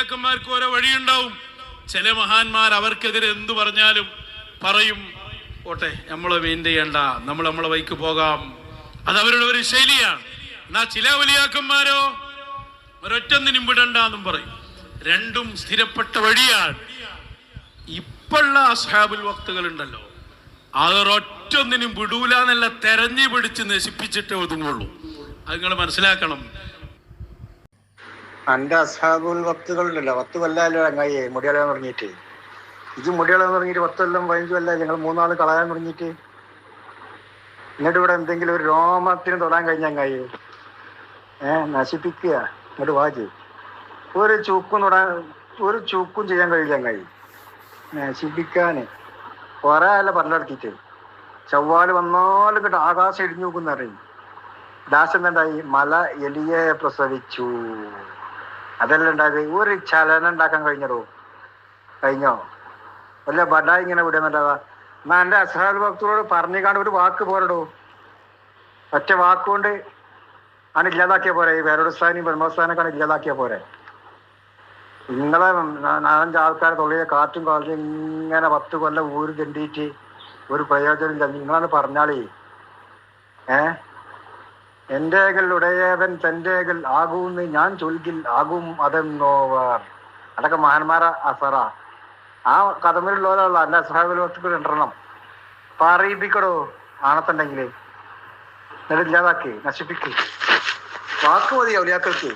ഔലിയാക്കന്മാർക്ക് ഓരോ വഴിയുണ്ടാവും. ചില മഹാന്മാർ അവർക്കെതിരെ എന്തു പറഞ്ഞാലും പറയും. ഓട്ടെ നമ്മളെ മെയിൻ ചെയ്യണ്ട. നമ്മൾ നമ്മളെ വൈക്ക് പോകാം. അത് അവരുടെ ഒരു ശൈലിയാണ്. എന്നാ ചില വലിയാക്കന്മാരോ ഒരൊറ്റ എന്നും പറയും. രണ്ടും സ്ഥിരപ്പെട്ട വഴിയാണ്. ഇപ്പോഴുള്ള അസ്ഹാബുൽ വക്തുകൾ ഉണ്ടല്ലോ അതൊരൊറ്റൊന്നിനും വിടൂല എന്നല്ല തെരഞ്ഞു പിടിച്ച് നശിപ്പിച്ചിട്ടേ ഒതുങ്ങുള്ളൂ. അത് നിങ്ങൾ മനസ്സിലാക്കണം. അന്റെ അസാബുൽ വക്തുകളുണ്ടല്ലോ. പത്ത് കൊല്ലമല്ലോ അങ്ങായി മുടിയാളാൻ തുടങ്ങിയിട്ട് ഇത് മുടിയാളാൻ തുടങ്ങിയിട്ട് പത്ത് കൊല്ലം പതിനഞ്ച് കൊല്ലം ഞങ്ങൾ മൂന്നാൾ കളയാൻ തുടങ്ങിയിട്ട് എന്നിട്ട് ഇവിടെ എന്തെങ്കിലും ഒരു രോമത്തിന് തൊടാൻ കഴിഞ്ഞ അങ്ങായി. ഏ നശിപ്പിക്കുക. എന്നിട്ട് വാജ് ഒരു ചൂക്കും തൊടാൻ ഒരു ചൂക്കും ചെയ്യാൻ കഴിയില്ല അങ്ങായി. നശിപ്പിക്കാന്. കുറെ അല്ല പറഞ്ഞെടുത്തിട്ട് ചൊവ്വാൽ വന്നാലും കിട്ടും ആകാശം ഇടിഞ്ഞു നോക്കുന്ന അറിയും ദാശം എന്തായി? മല എലിയെ പ്രസവിച്ചു. അതല്ല ഉണ്ടായത്. ഒരു ചലനം ഉണ്ടാക്കാൻ കഴിഞ്ഞടോ കഴിഞ്ഞോ? വല്ല ബഡായി ഇങ്ങനെ വിടുന്നുണ്ടാവാ എന്നാ എന്റെ അസഹാൽ ഭക്തരോട് പറഞ്ഞിക്കാണ്ട് ഒരു വാക്ക് പോരടോ? ഒറ്റ വാക്കുകൊണ്ട് ആണ് ഇല്ലാതാക്കിയ പോരെ. ഈ വേരോടുസ്ഥാനും ബ്രഹ്മസ്ഥാനൊക്കെ ഇല്ലാതാക്കിയ പോരെ. നിങ്ങളെ നാലഞ്ച് ആൾക്കാരെ തൊള്ളിയെ കാറ്റും കാറ്റും ഇങ്ങനെ പത്ത് കൊല്ലം ഊര് തെണ്ടിയിട്ട് ഒരു പ്രയോജനം ഇല്ല നിങ്ങളാണ് പറഞ്ഞാളേ. ഏ? എന്റേകൾ ഉടയവൻ തന്റേകൾ ആകൂന്ന് ഞാൻ ചൊൽകിൽ ആകും അതെന്നോവർ. അതൊക്കെ മഹാന്മാര അസറ. ആ കഥമിലുള്ളവരുള്ള അല്ല അസഹാബിൽ വസ്തുക്കൾ അപ്പൊ പറയിപ്പിക്കടോ ആണത്തുണ്ടെങ്കിൽ ഇല്ലാതാക്കി നശിപ്പിക്ക്. വാക്ക് മതി ഔലിയാക്കൾക്ക്.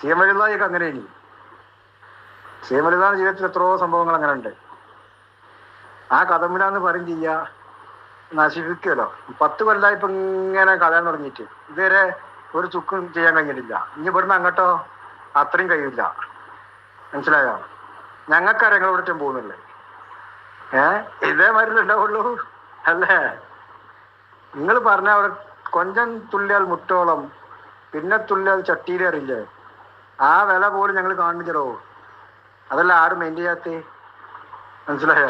സീമലിതായൊക്കെ അങ്ങനെ ഇനി. സീമലിതാന്റെ ജീവിതത്തിൽ എത്രയോ സംഭവങ്ങൾ അങ്ങനെ ഉണ്ട് ആ കഥമിലാന്ന് പറയും ചെയ്യാ. നശിപ്പിക്കുമല്ലോ. പത്ത് കൊല്ലമായി ഇപ്പൊ ഇങ്ങനെ കളയാൻ തുടങ്ങിയിട്ട്. ഇതുവരെ ഒരു ചുക്കും ചെയ്യാൻ കഴിഞ്ഞിട്ടില്ല. ഇനി ഇവിടുന്ന് അങ്ങോട്ടോ? അത്രയും കഴിയില്ല. മനസ്സിലായോ? ഞങ്ങൾക്കറിയാം നിങ്ങൾ ഇവിടെ പോകുന്നില്ലേ? ഏ? ഇതേ മരുന്നുണ്ടാവുള്ളൂ അല്ലേ? നിങ്ങൾ പറഞ്ഞ അവിടെ കൊഞ്ചം തുള്ളിയാൽ മുട്ടോളം പിന്നെ തുള്ളിയാൽ ചട്ടിയിലേറില്ലേ ആ വില പോലും ഞങ്ങൾ കാണിച്ചിടോ അതല്ല ആരും മെയിൻ ചെയ്യാത്തേ? മനസ്സിലായോ?